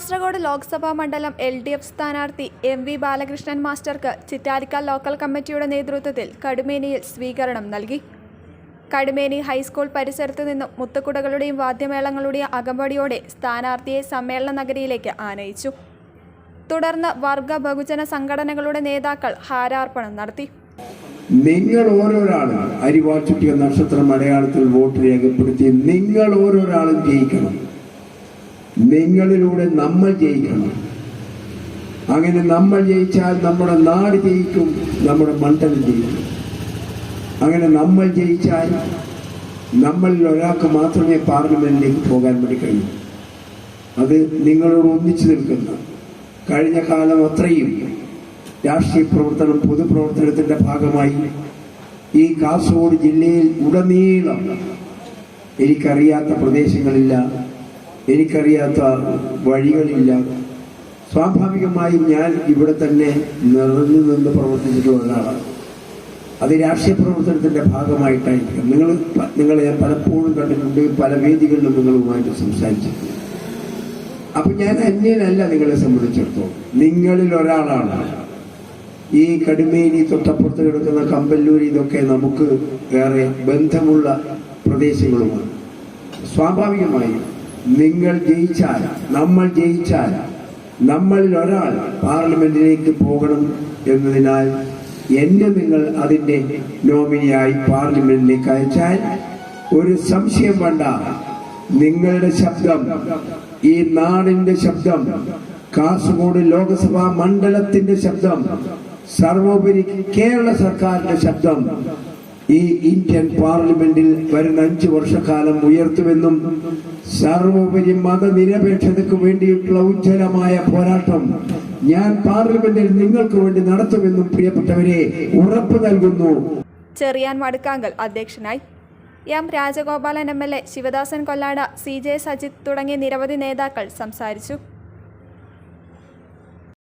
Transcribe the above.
കാസർഗോഡ് ലോക്സഭാ മണ്ഡലം L D F സ്ഥാനാർത്ഥി M V Balakrishnan മാസ്റ്റർക്ക് ചിറ്റാരിക്ക ലോക്കൽ കമ്മിറ്റിയുടെ നേതൃത്വത്തിൽ കടുമേനിയിൽ സ്വീകരണം നൽകി. കടുമേനി ഹൈസ്കൂൾ പരിസരത്തു നിന്നും മുത്തുകുടകളുടെയും വാദ്യമേളങ്ങളുടെയും അകമ്പടിയോടെ സ്ഥാനാർത്ഥിയെ സമ്മേളന നഗരിയിലേക്ക് ആനയിച്ചു. തുടർന്ന് വർഗ ബഹുജന സംഘടനകളുടെ നേതാക്കൾ ഹാരാർപ്പണം നടത്തി. നിങ്ങൾ ഓരോരാളും അരിവാച്ചുട്ടിയ നക്ഷത്ര മലയാളത്തിൽ വോട്ട് രേഖപ്പെടുത്തി. നിങ്ങൾ ഓരോരാളും ജയിക്കണം. നിങ്ങളിലൂടെ നമ്മൾ ജയിക്കണം. അങ്ങനെ നമ്മൾ ജയിച്ചാൽ നമ്മുടെ നാട് ജയിക്കും നമ്മുടെ മണ്ഡലം ജയിക്കും. അങ്ങനെ നമ്മൾ ജയിച്ചാൽ നമ്മളിൽ ഒരാൾക്ക് മാത്രമേ പാർലമെന്റിലേക്ക് പോകാൻ വേണ്ടി കഴിയൂ. അത് നിങ്ങളോട് ഒന്നിച്ചു നിൽക്കുന്ന. കഴിഞ്ഞ കാലം അത്രയും രാഷ്ട്രീയ പ്രവർത്തനം പൊതുപ്രവർത്തനത്തിന്റെ ഭാഗമായി ഈ കാസർഗോഡ് ജില്ലയിൽ ഉടനീളം എനിക്കറിയാത്ത പ്രദേശങ്ങളില്ല. എനിക്കറിയാത്ത വഴികളില്ല. സ്വാഭാവികമായും ഞാൻ ഇവിടെ തന്നെ നിറഞ്ഞു നിന്ന് പ്രവർത്തിച്ചിട്ടുള്ള ഒരാളാണ്. അത് രാഷ്ട്രീയ പ്രവർത്തനത്തിന്റെ ഭാഗമായിട്ടായിരിക്കും. നിങ്ങൾ നിങ്ങളെ ഞാൻ പലപ്പോഴും കണ്ടിട്ടുണ്ട് പല വേദികളിലും നിങ്ങളുമായിട്ട് സംസാരിച്ചിട്ടുണ്ട്. അപ്പം ഞാൻ അന്യനല്ല നിങ്ങളെ സംബന്ധിച്ചിടത്തോളം. നിങ്ങളിൽ ഒരാളാണ്. ഈ കടുമേനി തൊട്ടപ്പുറത്ത് കിടക്കുന്ന കമ്പല്ലൂരി ഇതൊക്കെ നമുക്ക് ഏറെ ബന്ധമുള്ള പ്രദേശങ്ങളുമാണ്. സ്വാഭാവികമായും നിങ്ങൾ ജയിച്ചാൽ നമ്മൾ ജയിച്ചാൽ നമ്മളിൽ ഒരാൾ പാർലമെന്റിലേക്ക് പോകണം എന്നതിനാൽ എന്നെ നിങ്ങൾ അതിന്റെ നോമിനിയായി പാർലമെന്റിലേക്ക് അയച്ചാൽ ഒരു സംശയം വേണ്ട. നിങ്ങളുടെ ശബ്ദം ഈ നാടിന്റെ ശബ്ദം കാസർഗോഡ് ലോകസഭാ മണ്ഡലത്തിന്റെ ശബ്ദം സർവോപരി കേരള സർക്കാരിന്റെ ശബ്ദം ഈ ഇന്ത്യൻ പാർലമെന്റിൽ വരുന്ന അഞ്ചു വർഷക്കാലം ഉയർത്തുമെന്നും സർവോപരി മതനിരപേക്ഷതയ്ക്ക് വേണ്ടിയിട്ടുള്ള ഉജ്ജ്വലമായ പോരാട്ടം ഞാൻ പാർലമെന്റിൽ നിങ്ങൾക്ക് വേണ്ടി നടത്തുമെന്നും പ്രിയപ്പെട്ടവരെ ഉറപ്പ് നൽകുന്നു. ചെറിയാൻ വടുക്കാങ്കൽ അധ്യക്ഷനായി. M Rajagopalan M L A Sivadasan Kollad C J Sajith തുടങ്ങിയ നിരവധി നേതാക്കൾ സംസാരിച്ചു.